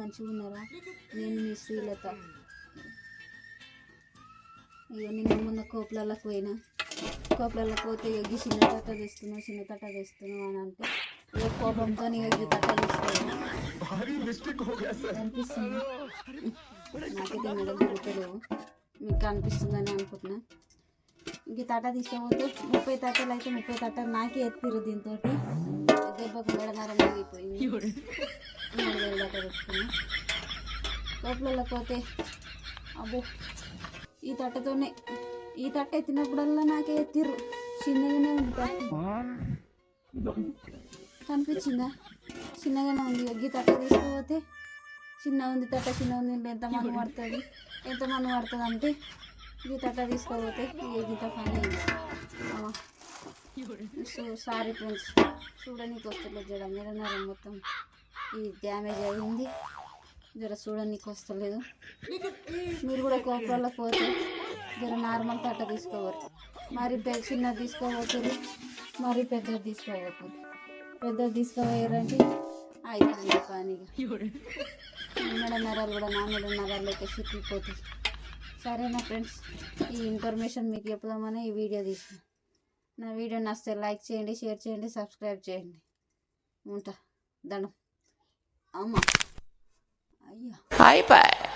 మంచిగా ఉన్నారా నేను మీ శ్రీలత. ఇక నిన్న మొన్న కోపులలోకి పోయినా. కోపులలోకి పోతే ఇక చిన్న తట్ట తెస్తున్నావు చిన్న తట్ట తెస్తున్నావు అని అంటే ఏ కోపంతో ఇక ఈ తట్ట తీసుకోవాలి అనిపిస్తుంది. నాకైతే మెడలు దొరుకుతలేవు మీకు అనిపిస్తుందని అనుకుంటున్నా. ఇంక తట్ట తీసుకోకపోతే ముప్పై తట్టలు అయితే ముప్పై తట్టలు నాకే ఎత్తిరు దీంతో దెబ్బకు మెడ నరం అయిపోయింది మూడు వేలు దాకా లోపల పోతే అబ్బో ఈ తట్టతోనే ఈ తట్ట ఎత్తినప్పుడల్లా నాకే ఎత్తిర్రు. చిన్నగానే ఉంది అనిపించిందా కనిపించిందా? చిన్నగానే ఉంది. ఎగ్గి తట్ట తీసుకుపోతే చిన్న ఉంది తట్ట చిన్న ఉంది ఎంత మన్ను పడుతుంది? ఎంత మన్ను పడుతుంది అంటే ఈ తట్ట తీసుకోపోతే ఈ గీత పని సో సారీ ఫ్రెండ్స్ చూడనీకి వస్తలేదు మీద మెడనరం మొత్తం. ఈ డ్యామేజ్ అయింది. జర చూడనీకి వస్తలేదు. మీరు కూడా కోపర్లకు పోతే జర నార్మల్ తట్ట తీసుకోవచ్చు మరి పెద్ద చిన్నది తీసుకోబోతుంది మరి పెద్దది తీసుకోబోతుంది పెద్దది తీసుకోపోయారంటే అయిపోయింది పనిగా మెడ నరాలు కూడా నా మెడ నరాలు అయితే సరే సరేనా ఫ్రెండ్స్ ఈ ఇన్ఫర్మేషన్ మీకు చెప్పుదామని ఈ వీడియో తీసిన. నా వీడియో నచ్చితే లైక్ చేయండి షేర్ చేయండి సబ్స్క్రైబ్ చేయండి. ఉంటా దండం. 阿，哎呀，拜拜。